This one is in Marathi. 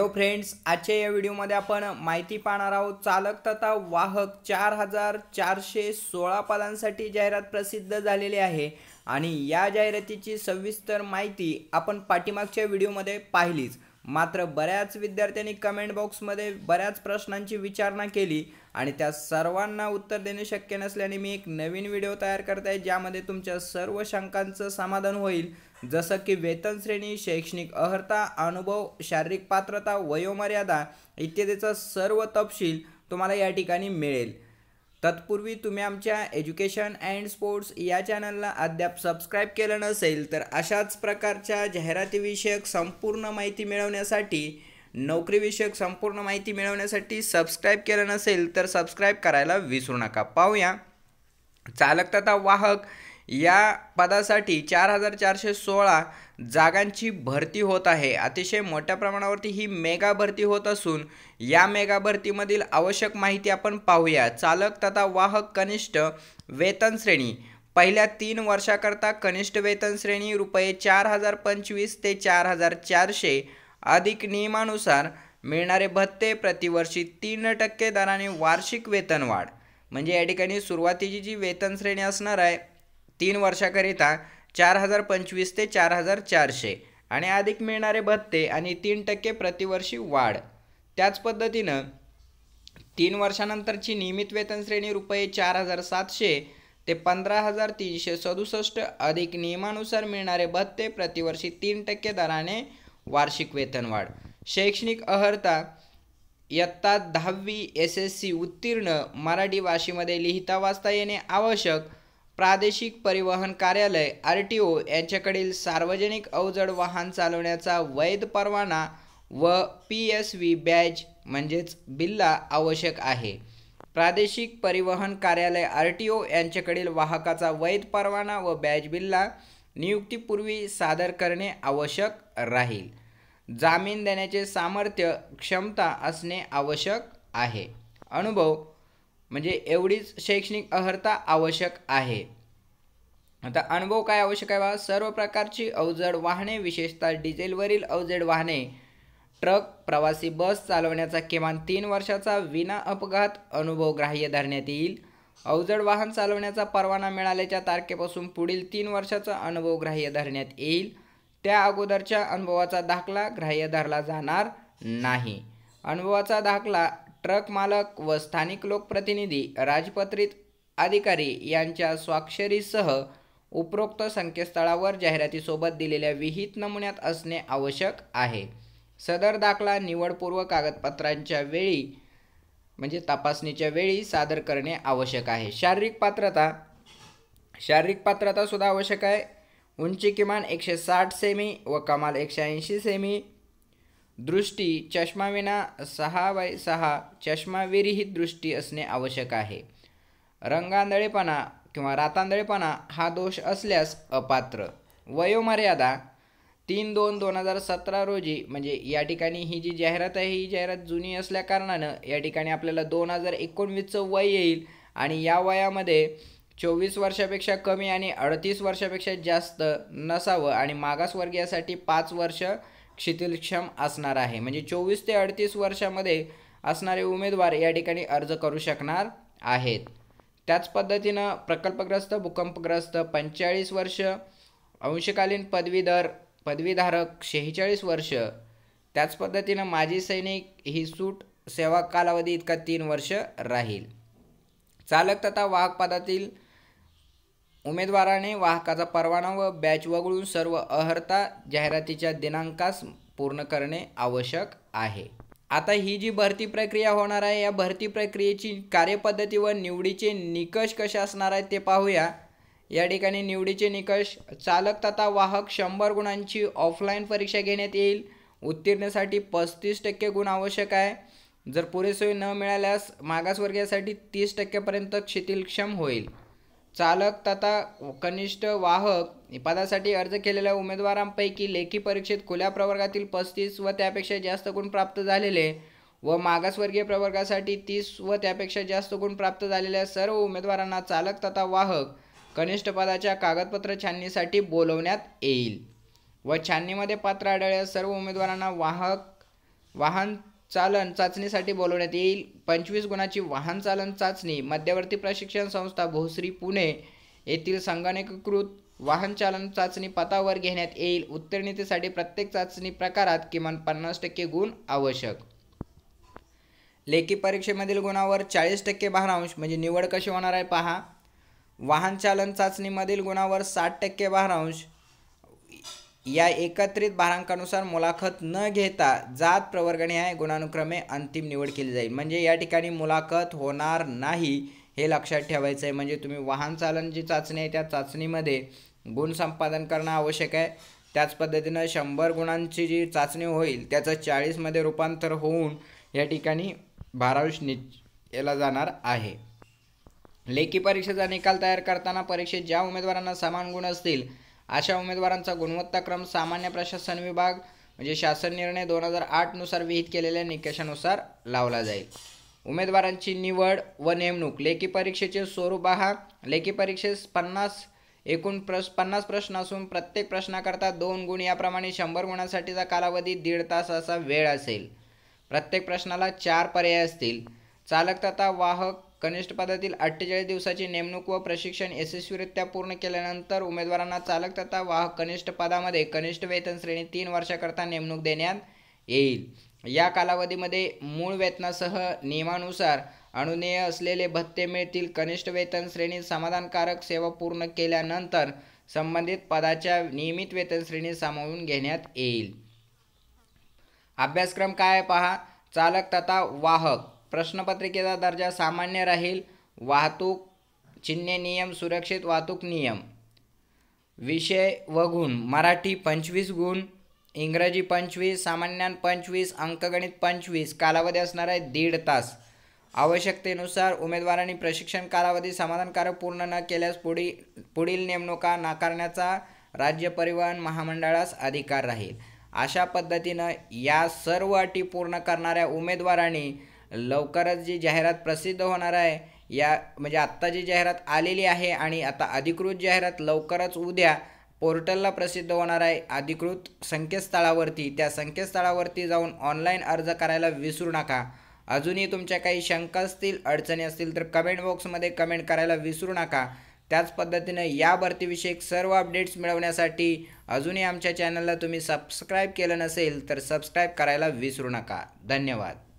हॅलो फ्रेंड्स आजच्या या व्हिडिओमध्ये आपण माहिती पाहणार आहोत चालक तथा वाहक चार हजार चारशे सोळा पदांसाठी जाहिरात प्रसिद्ध झालेली आहे. आणि या जाहिरातीची सविस्तर माहिती आपण पाठीमागच्या व्हिडिओमध्ये पाहिलीच. मात्र बऱ्याच विद्यार्थ्यांनी कमेंट बॉक्समध्ये बऱ्याच प्रश्नांची विचारणा केली आणि त्या सर्वांना उत्तर देणे शक्य नसल्याने मी एक नवीन व्हिडिओ तयार करत आहे ज्यामध्ये तुमच्या सर्व शंकांचं समाधान होईल. जसं की वेतन श्रेणी शैक्षणिक अर्हता अनुभव शारीरिक पात्रता वयोमर्यादा इत्यादीचा सर्व तपशील तुम्हाला या ठिकाणी मिळेल. तत्पूर्वी तुम्ही आमच्या एज्युकेशन अँड स्पोर्ट्स या चॅनलला अद्याप सबस्क्राईब केलं नसेल तर अशाच प्रकारच्या जाहिरातीविषयक संपूर्ण माहिती मिळवण्यासाठी नोकरीविषयक संपूर्ण माहिती मिळवण्यासाठी सबस्क्राईब केलं नसेल तर सबस्क्राईब करायला विसरू नका. पाहूया. चालक तथा वाहक या पदासाठी चार हजार चारशे सोळा जागांची भरती होत आहे. अतिशय मोठ्या प्रमाणावरती ही मेगा भरती होत असून या मेगा भरतीमधील आवश्यक माहिती आपण पाहूया. चालक तथा वाहक कनिष्ठ वेतन श्रेणी. पहिल्या तीन वर्षाकरता कनिष्ठ वेतन श्रेणी रुपये चार हजार पंचवीस ते चार हजार चारशे अधिक नियमानुसार मिळणारे भत्ते प्रतिवर्षी तीन टक्के दराने वार्षिक वेतनवाढ म्हणजे या ठिकाणी सुरुवातीची जी वेतन श्रेणी असणार आहे तीन वर्षाकरिता चार हजार पंचवीस ते चार हजार चारशे आणि अधिक मिळणारे भत्ते आणि तीन टक्के प्रतिवर्षी वाढ. त्याच पद्धतीनं तीन वर्षानंतरची नियमित वेतन श्रेणी रुपये चार हजार सातशे ते पंधरा हजार तीनशे सदुसष्ट अधिक नियमानुसार मिळणारे भत्ते प्रतिवर्षी तीन टक्के दराने वार्षिक वेतनवाढ शैक्षणिक अर्हता इयत्ता दहावी एस एस सी उत्तीर्ण मराठी भाषेमध्ये लिहिता वाचता येणे आवश्यक प्रादेशिक परिवहन कार्यालय आर टी ओ यांच्याकडील सार्वजनिक अवजड वाहन चालवण्याचा वैध परवाना व पी एस व्ही बॅज म्हणजेच बिल्ला आवश्यक आहे. प्रादेशिक परिवहन कार्यालय आर टी ओ यांच्याकडील वाहकाचा वैध परवाना व बॅज बिल्ला नियुक्तीपूर्वी सादर करणे आवश्यक राहील. जामीन देण्याचे सामर्थ्य क्षमता असणे आवश्यक आहे. अनुभव म्हणजे एवढीच शैक्षणिक अर्हता आवश्यक आहे. आता अनुभव काय आवश्यक आहे बा? सर्व प्रकारची अवजड वाहने विशेषतः डिझेलवरील अवजड वाहने ट्रक प्रवासी बस चालवण्याचा किमान तीन वर्षाचा विना अपघात अनुभव ग्राह्य धरण्यात येईल. अवजड वाहन चालवण्याचा परवाना मिळाल्याच्या तारखेपासून पुढील तीन वर्षाचा अनुभव ग्राह्य धरण्यात येईल. त्या अगोदरच्या अनुभवाचा दाखला ग्राह्य धरला जाणार नाही. अनुभवाचा दाखला ट्रक मालक व स्थानिक लोकप्रतिनिधी राजपत्रित अधिकारी यांच्या स्वाक्षरीसह उपरोक्त संकेतस्थळावर जाहिरातीसोबत दिलेल्या विहित नमुन्यात असणे आवश्यक आहे. सदर दाखला निवडपूर्व कागदपत्रांच्या वेळी म्हणजे तपासणीच्या वेळी सादर करणे आवश्यक आहे. शारीरिक पात्रता शारीरिक पात्रतासुद्धा आवश्यक आहे. उंची किमान एकशे साठ सेमी व कमाल एकशे ऐंशी सेमी दृष्टी चष्माविना सहा बाय सहा चष्माविरहित दृष्टी असणे आवश्यक आहे. रंगांधळेपणा किंवा रातांधळेपणा हा दोष असल्यास अपात्र. वयोमर्यादा तीन दोन दोन हजार सतरा रोजी म्हणजे या ठिकाणी ही जी जाहिरात आहे ही जाहिरात जुनी असल्याकारणानं या ठिकाणी आपल्याला दोन हजार एकोणवीसचं वय येईल आणि या वयामध्ये चोवीस वर्षापेक्षा कमी आणि अडतीस वर्षापेक्षा जास्त नसावं आणि मागासवर्गीयासाठी पाच वर्ष शिथिलक्षम असणार आहे. म्हणजे चोवीस ते अडतीस वर्षामध्ये असणारे उमेदवार या ठिकाणी अर्ज करू शकणार आहेत. त्याच पद्धतीनं प्रकल्पग्रस्त भूकंपग्रस्त पंचेचाळीस वर्ष अंशकालीन पदवीधर पदवीधारक शेहेचाळीस वर्ष त्याच पद्धतीनं माजी सैनिक ही सूट सेवा कालावधी इतका तीन वर्ष राहील. चालक तथा वाहक पदातील उमेदवाराने वाहकाचा परवाना व बॅच वगळून सर्व अर्हता जाहिरातीच्या दिनांकास पूर्ण करणे आवश्यक आहे. आता ही जी भरती प्रक्रिया होणार आहे या भरती प्रक्रियेची कार्यपद्धती व निवडीचे निकष कसे असणार आहेत ते पाहूया. या ठिकाणी निवडीचे निकष चालक तथा वाहक शंभर गुणांची ऑफलाईन परीक्षा घेण्यात येईल. उत्तीर्णसाठी पस्तीस टक्के गुण आवश्यक आहे. जर पुरेसोय न मिळाल्यास मागासवर्गीयासाठी तीस टक्क्यापर्यंत क्षितिलक्षम होईल. चालक तथा कनिष्ठ वाहक पदासाठी अर्ज केलेल्या उमेदवारांपैकी लेखी परीक्षेत खुल्या प्रवर्गातील पस्तीस व त्यापेक्षा जास्त गुण प्राप्त झालेले व मागासवर्गीय प्रवर्गासाठी तीस व त्यापेक्षा जास्त गुण प्राप्त झालेल्या सर्व उमेदवारांना चालक तथा वाहक कनिष्ठ पदाच्या कागदपत्र छाननीसाठी बोलवण्यात येईल. व छाननीमध्ये पात्र आढळल्यास सर्व उमेदवारांना वाहक वाहन चालन चाचणीसाठी बोलवण्यात येईल. पंचवीस गुणाची वाहन चालन चाचणी मध्यवर्ती प्रशिक्षण संस्था भोसरी पुणे येथील संगणकीकृत वाहन चालन चाचणी पथावर घेण्यात येईल. उत्तीर्णतेसाठी प्रत्येक चाचणी प्रकारात किमान पन्नास टक्के गुण आवश्यक. लेखी परीक्षेमधील गुणावर चाळीस टक्के भारांश म्हणजे निवड कशी होणार आहे पहा. वाहन चालन चाचणीमधील गुणावर साठ टक्के भारांश या एकत्रित भारांकानुसार मुलाखत न घेता जात प्रवर्गणी आहे. गुणानुक्रमे अंतिम निवड केली जाईल. म्हणजे या ठिकाणी मुलाखत होणार नाही हे लक्षात ठेवायचं आहे. म्हणजे तुम्ही वाहन चालन जी चाचणी आहे. त्या चाचणीमध्ये गुण संपादन करणं आवश्यक आहे. त्याच पद्धतीनं शंभर गुणांची जी चाचणी होईल त्याचं चाळीसमध्ये रूपांतर होऊन या ठिकाणी भारांश नि जाणार आहे. लेखी परीक्षेचा निकाल तयार करताना परीक्षेत ज्या उमेदवारांना समान गुण असतील अशा उमेदवारांचा गुणवत्ताक्रम सामान्य प्रशासन विभाग म्हणजे शासन निर्णय दोन हजार आठनुसार विहित केलेल्या निकषानुसार लावला जाईल. उमेदवारांची निवड व नेमणूक लेखी परीक्षेचे स्वरूप हा लेखी परीक्षेस पन्नास एकूण प्रश पन्नास प्रश्न असून प्रत्येक प्रश्नाकरता दोन गुण याप्रमाणे शंभर गुणांसाठीचा कालावधी दीड तास असा वेळ असेल. प्रत्येक प्रश्नाला चार पर्याय असतील. चालक तथा वाहक कनिष्ठ पदातील अठ्ठेचाळीस दिवसाची नेमणूक व प्रशिक्षण यशस्वीरित्या पूर्ण केल्यानंतर उमेदवारांना चालक तथा वाहक कनिष्ठ पदामध्ये कनिष्ठ वेतन श्रेणी तीन वर्षाकरता नेमणूक देण्यात येईल. या कालावधीमध्ये मूळ वेतनासह नियमानुसार अनुनेय असलेले भत्ते मिळतील. कनिष्ठ वेतन श्रेणी समाधानकारक सेवा पूर्ण केल्यानंतर संबंधित पदाच्या नियमित वेतन श्रेणी सामावून घेण्यात येईल. अभ्यासक्रम काय पहा. चालक तथा वाहक. प्रश्नपत्रिकेचा दर्जा सामान्य राहील. वाहतूक चिन्हे नियम सुरक्षित वाहतूक नियम. विषय व गुण. मराठी पंचवीस गुण इंग्रजी पंचवीस सामान्यान पंचवीस अंकगणित पंचवीस. कालावधी असणार आहे दीड तास. आवश्यकतेनुसार उमेदवारांनी प्रशिक्षण कालावधी समाधानकारक पूर्ण न केल्यास पुढील पुढील नेमणुका नाकारण्याचा राज्य परिवहन महामंडळास अधिकार राहील. अशा पद्धतीनं या सर्व अटी पूर्ण करणाऱ्या उमेदवारांनी लवकरच जी जाहिरात प्रसिद्ध होणार आहे या म्हणजे आत्ता जी जाहिरात आलेली आहे आणि आता अधिकृत जाहिरात लवकरच उद्या पोर्टलला प्रसिद्ध होणार आहे अधिकृत संकेतस्थळावरती. त्या संकेतस्थळावरती जाऊन ऑनलाईन अर्ज करायला विसरू नका. अजूनही तुमच्या काही शंका असतील अडचणी असतील तर कमेंट बॉक्समध्ये कमेंट करायला विसरू नका. त्याच पद्धतीनं या भरतीविषयक सर्व अपडेट्स मिळवण्यासाठी अजूनही आमच्या चॅनलला तुम्ही सबस्क्राईब केलं नसेल तर सबस्क्राईब करायला विसरू नका. धन्यवाद.